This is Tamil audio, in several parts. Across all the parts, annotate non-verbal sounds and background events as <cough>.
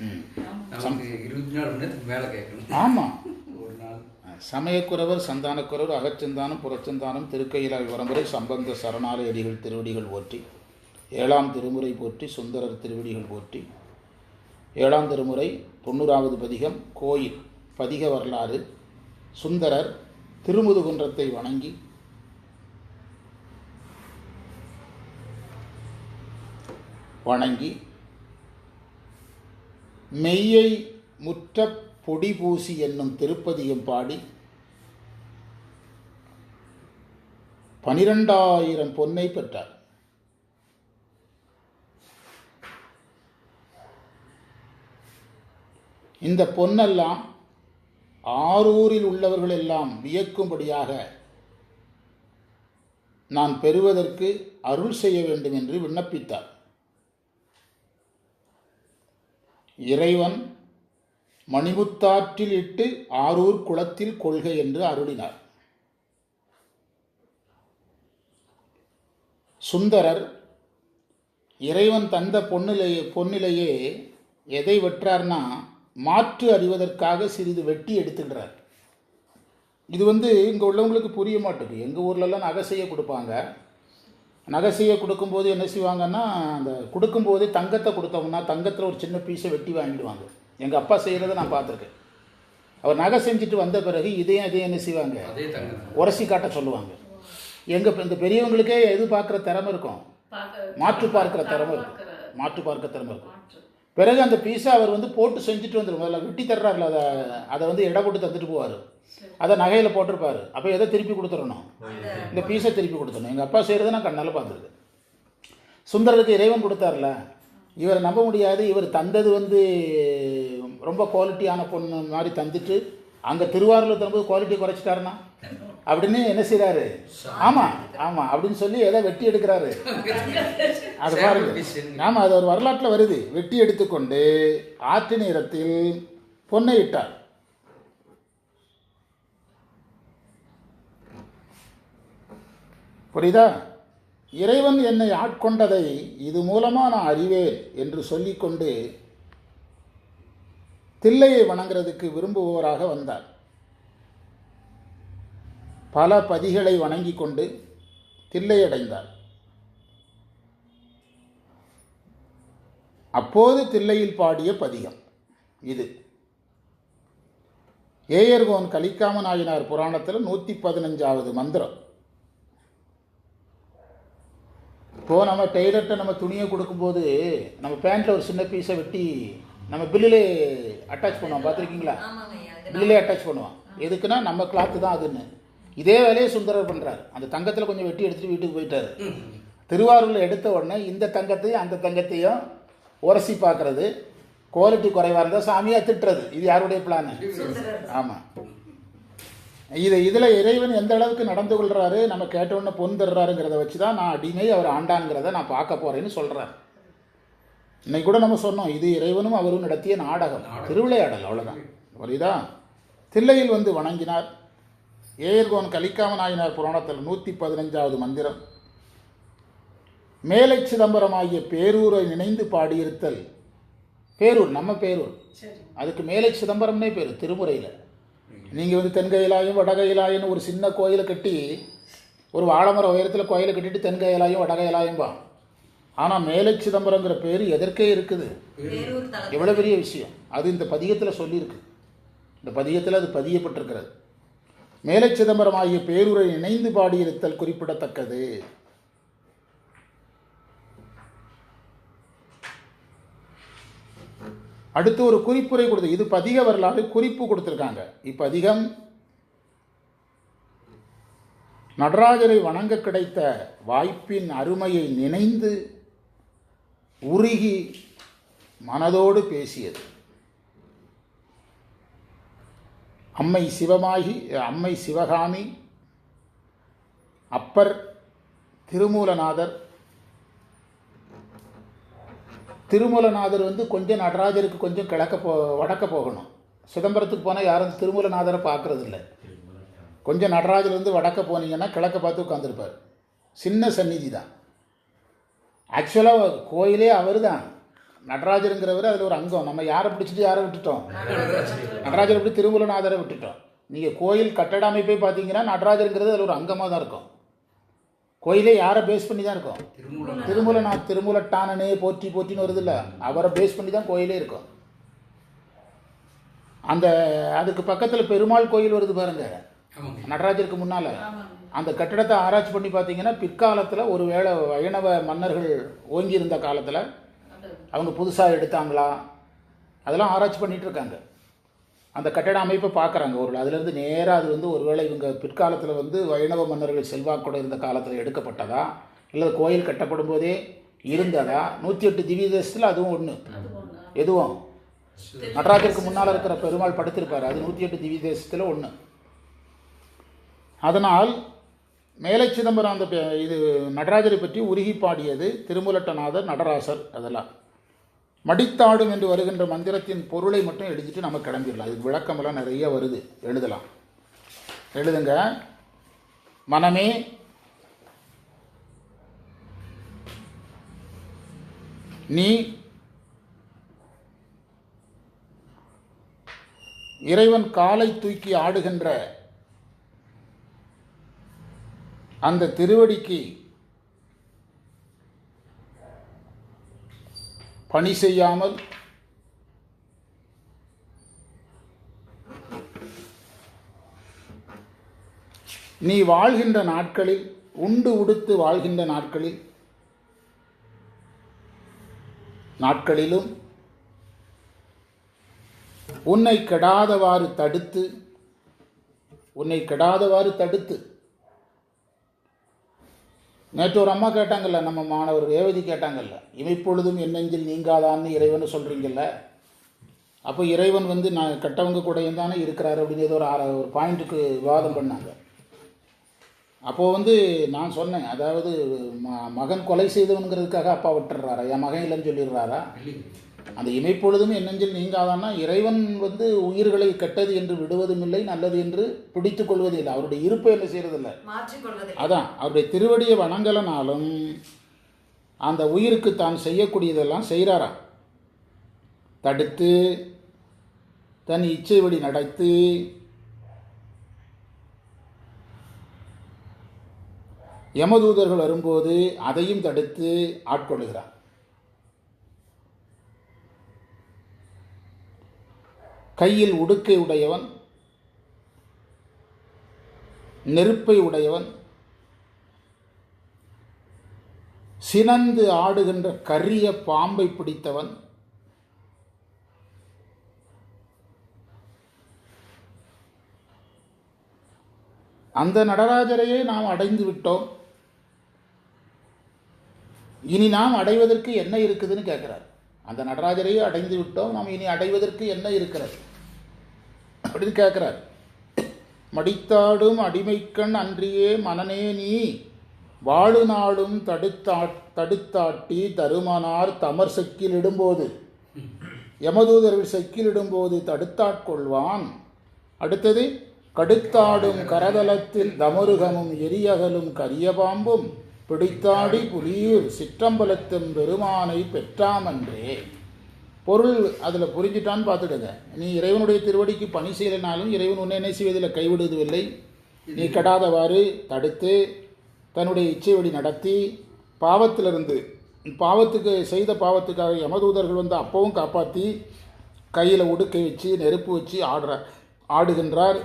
ம். நமக்கு இருபத்தி நாலு மணி நேரத்துக்கு மேலே கேட்கணும். ஆமாம் ஒரு நாள். சமயக்குறவர் சந்தானக்குறவர் அகச்சந்தானம் புறச்சந்தானம் திருக்கையிலாய் வரம்பரை சம்பந்த சரணாலயடிகள் திருவடிகள் போற்றி ஏழாம் திருமுறை போற்றி சுந்தரர் திருவடிகள் போற்றி. ஏழாம் திருமுறை தொண்ணூறாவது பதிகம் கோயில் பதிக வரலாறு சுந்தரர் திருமுதுகுன்றத்தை வணங்கி வணங்கி மெய்யை முற்ற பொடி பூசி என்னும் திருப்பதியும் பாடி பனிரெண்டாயிரம் பொன்னை பெற்றார். இந்த பொன்னெல்லாம் ஆரூரில் உள்ளவர்கள் எல்லாம் வியக்கும்படியாக நான் பெறுவதற்கு அருள் செய்ய வேண்டும் என்று விண்ணப்பித்தார். இறைவன் மணிமுத்தாற்றில் இட்டு ஆரூர் குளத்தில் கொள்க என்று அருளினார். சுந்தரர் இறைவன் தந்த பொன்னிலையே பொன்னிலையே எதை வெற்றார்னா மாற்று அறிவதற்காக சிறிது வெட்டி எடுத்துக்கிறார். இது வந்து இங்கே உள்ளவங்களுக்கு புரிய மாட்டேங்குது. எங்கள் ஊர்லலாம் நகை செய்ய கொடுப்பாங்க. நகை செய்ய கொடுக்கும்போது என்ன செய்வாங்கன்னா அந்த கொடுக்கும்போது தங்கத்தை கொடுத்தோம்னா தங்கத்தில் ஒரு சின்ன பீஸை வெட்டி வாங்கிடுவாங்க. எங்கள் அப்பா செய்கிறத நான் பார்த்துருக்கேன். அவர் நகை செஞ்சுட்டு வந்த பிறகு இதையும் இதையும் என்ன செய்வாங்க? அதே தங்கம் உரசி காட்ட சொல்லுவாங்க. எங்கள் இந்த பெரியவங்களுக்கே எது பார்க்குற திறமை இருக்கும். மாற்று பார்க்குற திறமை இருக்கும். மாற்று பார்க்க திறமை இருக்கும். பிறகு அந்த பீஸை அவர் வந்து போட்டு செஞ்சுட்டு வந்துடும் முதல்ல வெட்டி தர்றாருல அதை அதை வந்து எடை போட்டு தந்துட்டு போவார். அதை நகையில் போட்டிருப்பாரு. அப்போ எதை திருப்பி கொடுத்துடணும்? இந்த பீஸை திருப்பி கொடுத்துடணும். எங்கள் அப்பா செய்கிறத நான் கண்ணால் பார்த்துருக்கேன். சுந்தரருக்கு இறைவன் கொடுத்தார்ல. இவரை நம்ப முடியாது. இவர் தந்தது வந்து ரொம்ப குவாலிட்டியான பொண்ணு மாதிரி தந்துட்டு அங்கே திருவாரூரில் தரும்போது குவாலிட்டி குறைச்சிட்டாருன்னா? அப்படின்னு என்ன செய்கிறாரு ஆமாம் ஆமாம் அப்படின்னு சொல்லி எதை வெட்டி எடுக்கிறாரு? <laughs> அது பாருங்க. ஆமாம் அது ஒரு வரலாற்றில் வருது. வெட்டி எடுத்துக்கொண்டு ஆற்று நேரத்தில் பொன்னை இட்டார் புரியுதா? இறைவன் என்னை ஆட்கொண்டதை இது மூலமாக நான் அறிவேன் என்று சொல்லிக்கொண்டு தில்லையை வணங்குறதுக்கு விரும்புபவராக வந்தார். பல பதிகளை வணங்கி கொண்டு தில்லை அப்போது தில்லையில் பாடிய பதிகம் இது. ஏயர்கோன் கலிக்காம நாயனார் புராணத்தில் நூற்றி பதினஞ்சாவது மந்திரம். இப்போ நம்ம டெய்லர்கிட்ட நம்ம துணியை கொடுக்கும்போது நம்ம பேண்ட்டில் ஒரு சின்ன பீஸை வெட்டி நம்ம பில்லிலே அட்டாச் பண்ணுவோம். பார்த்துருக்கீங்களா? பில்லிலே அட்டாச் பண்ணுவோம். எதுக்குன்னா நம்ம கிளாத்து தான் அதுன்னு. இதே வேலையை சுந்தரர் பண்ணுறாரு அந்த தங்கத்தில் கொஞ்சம் வெட்டி எடுத்துட்டு வீட்டுக்கு போயிட்டாரு. திருவாரூரில் எடுத்த உடனே இந்த தங்கத்தையும் அந்த தங்கத்தையும் உரசி பார்க்கறது. குவாலிட்டி குறைவாக இருந்தால் சாமியாக திட்டுறது. இது யாருடைய பிளான் ஆமாம் இது இதில் இறைவன் எந்த அளவுக்கு நடந்து கொள்கிறாரு நம்ம கேட்ட உடனே பொன் தர்றாருங்கிறத வச்சு தான் நான் அடிமை அவர் ஆண்டாங்கிறத நான் பார்க்க போகிறேன்னு சொல்கிறார் இன்னைக்கு கூட நம்ம சொன்னோம் இது இறைவனும் அவரும் நடத்திய நாடகம். திருவிளையாடல் அவ்வளோதான் புரியுதா? தில்லையில் வந்து வணங்கினார். ஏயர்கோன் கலிக்காம நாயனார் புராணத்தில் நூற்றி பதினஞ்சாவது மந்திரம். மேலை சிதம்பரம் ஆகிய பேரூரை நினைந்து பாடியிருத்தல். பேரூர் நம்ம பேரூர். அதுக்கு மேலை சிதம்பரம்னே பேர் திருமுறையில். நீங்கள் வந்து தென்கையிலாயும் வடகையிலாயும் ஒரு சின்ன கோயிலை கட்டி ஒரு வாழைமரம் உயரத்தில் கோயிலை கட்டிட்டு தென்கையிலாயும் வடகையிலாயும்பா ஆனால் மேலை சிதம்பரங்கிற பேர் எதற்கே இருக்குது? எவ்வளோ பெரிய விஷயம். அது இந்த பதிகத்தில் சொல்லியிருக்கு. இந்த பதிகத்தில் அது பதியப்பட்டிருக்கிறது. மேலை சிதம்பரம் ஆகிய பேரூரை இணைந்து பாடியிருத்தல் குறிப்பிடத்தக்கது. அடுத்து ஒரு குறிப்புரை கொடுத்து இது பதிக வரலாறு குறிப்பு கொடுத்துருக்காங்க. இப்பதிகம் நடராஜரை வணங்க கிடைத்த வாய்ப்பின் அருமையை நினைந்து உருகி மனதோடு பேசியது. அம்மை சிவமாகி அம்மை சிவகாமி அப்பர் திருமூலநாதர் திருமூலநாதர் வந்து கொஞ்சம் நடராஜருக்கு கொஞ்சம் கிழக்க போ வடக்க போகணும். சிதம்பரத்துக்கு போனால் யாரும் திருமூலநாதரை பார்க்குறது இல்லை கொஞ்சம் நடராஜர் வந்து வடக்க போனீங்கன்னா கிழக்க பார்த்து உட்காந்துருப்பார் சின்ன சந்நிதி தான். ஆக்சுவலாக கோயிலே அவர் தான். நடராஜருங்கிறவர் அதில் ஒரு அங்கம். நம்ம யாரை பிடிச்சிட்டு யாரை விட்டுட்டோம்? நடராஜர் எப்படி திருமூலநாதரை விட்டுட்டோம். நீங்கள் கோயில் கட்டட அமைப்பே பார்த்தீங்கன்னா நடராஜருங்கிறது அதில் ஒரு அங்கமாக தான் இருக்கும். கோயிலே யாரை பேஸ் பண்ணி தான் இருக்கும்? திருமூலநாத் திருமூலட்டானனே போற்றி போற்றின்னு வருது இல்லை. அவரை பேஸ் பண்ணி தான் கோயிலே இருக்கும். அந்த அதுக்கு பக்கத்தில் பெருமாள் கோயில் வருது பாருங்க. ஆமாங்க. நடராஜருக்கு முன்னால். அந்த கட்டிடத்தை ஆராய்ச்சி பண்ணி பார்த்தீங்கன்னா பிற்காலத்தில் ஒரு வேளை வைணவ மன்னர்கள் ஓங்கி இருந்த காலத்தில் அவங்க புதுசாக எடுத்தாங்களா? அதெல்லாம் ஆராய்ச்சி பண்ணிட்டு இருக்காங்க. அந்த கட்டட அமைப்பை பார்க்குறாங்க. ஒரு அதுலேருந்து நேராக அது வந்து ஒருவேளை இவங்க பிற்காலத்தில் வந்து வைணவ மன்னர்கள் செல்வாக்கோடு இருந்த காலத்தில் எடுக்கப்பட்டதா? இல்லை கோயில் கட்டப்படும் போதே இருந்ததா? நூற்றி எட்டு திவ்ய தேசத்தில் அதுவும் ஒன்று எதுவும்? நடராஜருக்கு முன்னால் இருக்கிற பெருமாள் படுத்திருப்பார். அது நூற்றி எட்டு திவ்ய தேசத்தில் ஒன்று அதனால் மேலை சிதம்பரம் அந்த இது நடராஜரை பற்றி உருகி பாடியது திருமுலட்டநாதர் நடராசர் அதெல்லாம். மடித்தாடும் என்று வருகின்ற மந்திரத்தின் பொருளை மட்டும் எழுதிட்டு நம்ம கிளம்பிடலாம். இதுக்கு விளக்கமெல்லாம் நிறைய வருது. எழுதலாம். எழுதுங்க. மனமே நீ இறைவன் காலை தூக்கி ஆடுகின்ற அந்த திருவடிக்கு பணி செய்யாமல் நீ வாழ்கின்ற நாட்களில் உண்டு உடுத்து வாழ்கின்ற நாட்களில் நாட்களிலும் உன்னை கெடாதவாறு தடுத்து உன்னை கெடாதவாறு தடுத்து. நேற்று ஒரு அம்மா கேட்டாங்கல்ல நம்ம மாணவர் ரேவதி கேட்டாங்கல்ல இமைப்பொழுதும் என்னெஞ்சில் நீங்காதான்னு இறைவன் சொல்கிறீங்கல்ல அப்போ இறைவன் வந்து நான் கெட்டவங்க கூடயும் தானே இருக்கிறார் அப்படின்னு ஏதோ ஒரு ஆற ஒரு பாயிண்ட்டுக்கு விவாதம் பண்ணாங்க. அப்போது வந்து நான் சொன்னேன் அதாவது ம மகன் கொலை செய்தவனுங்கிறதுக்காக அப்பா விட்டுடுறாரா? என் மகன் இல்லைன்னு சொல்லிடுறாரா? அந்த இமைப்பொழுதும் என் நெஞ்சில் நீங்காதான்னா இறைவன் வந்து உயிர்களை கெட்டது என்று விடுவதும் இல்லை நல்லது என்று பிடித்து கொள்வதும் இல்லை அவருடைய இருப்பை என்ன செய்யறதில்லை? அதான் அவருடைய திருவடியை வணங்கலனாலும் அந்த உயிருக்கு தான் செய்யக்கூடியதெல்லாம் செய்கிறாராம் தடுத்து தன் இச்சைவடி நடத்தி யமதூதர்கள் வரும்போது அதையும் தடுத்து ஆட்கொள்ளுகிறான் கையில் உடுக்கை உடையவன் நெருப்பை உடையவன் சினந்து ஆடுகின்ற கரிய பாம்பை பிடித்தவன் அந்த நடராஜரையே நாம் அடைந்து விட்டோம். இனி நாம் அடைவதற்கு என்ன இருக்குதுன்னு கேட்குறார். அந்த நடராஜரையே அடைந்து விட்டோம். நாம் இனி அடைவதற்கு என்ன இருக்கிறது? அப்படின்னு கேட்குறாரு மடித்தாடும் அடிமைக்கண் அன்றியே மனநே நீ வாழு நாளும் தடுத்தா தடுத்தாட்டி தருமனார் தமர் செக்கில் இடும்போது. யமதூதர்கள் செக்கில் இடும்போது தடுத்தாட்கொள்வான் அடுத்தது கடுத்தாடும் கரதலத்தில் தமருகமும் எரியகலும் கரிய பாம்பும் பிடித்தாடி புலியூர் சிற்றம்பலத்தும் பெருமானை பெற்றாமன்றே. பொருள் அதில் புரிஞ்சிட்டான்னு பார்த்துடுங்க நீ இறைவனுடைய திருவடிக்கு பணி செய்யலைனாலும் இறைவன் உன்னை என்ன செய்வதில் கைவிடுவதில்லை. நீ கெடாதவாறு தடுத்து தன்னுடைய இச்சை வழி நடத்தி பாவத்திலிருந்து பாவத்துக்கு செய்த பாவத்துக்காக யமதூதர்கள் வந்து அப்பவும் காப்பாற்றி கையில் உடுக்கை வச்சு நெருப்பு வச்சு ஆடுற ஆடுகின்றார்.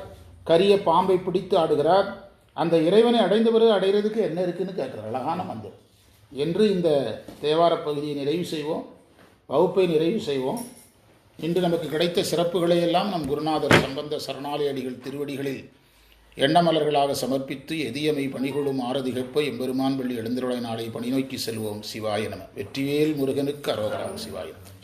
கரிய பாம்பை பிடித்து ஆடுகிறார். அந்த இறைவனை அடைந்த பிறகு அடைகிறதுக்கு என்ன இருக்குன்னு கேட்குறார். அழகான மந்திரம். என்று இந்த தேவார பகுதியை நிறைவு செய்வோம். வகுப்பை நிறைவு செய்வோம். இன்று நமக்கு கிடைத்த சிறப்புகளை எல்லாம் நம் குருநாதர் சம்பந்த சரணாலயடிகள் திருவடிகளில் எண்ணமலர்களாக சமர்ப்பித்து எதியமை பணிகொள்ளும் ஆரதி கற்ப எம்பெருமான் பள்ளி எழுந்திருளை நாளை பணி நோக்கி செல்வோம். சிவாய நம. வெற்றிவேல் முருகனுக்கு அரோகராம் சிவாய நம.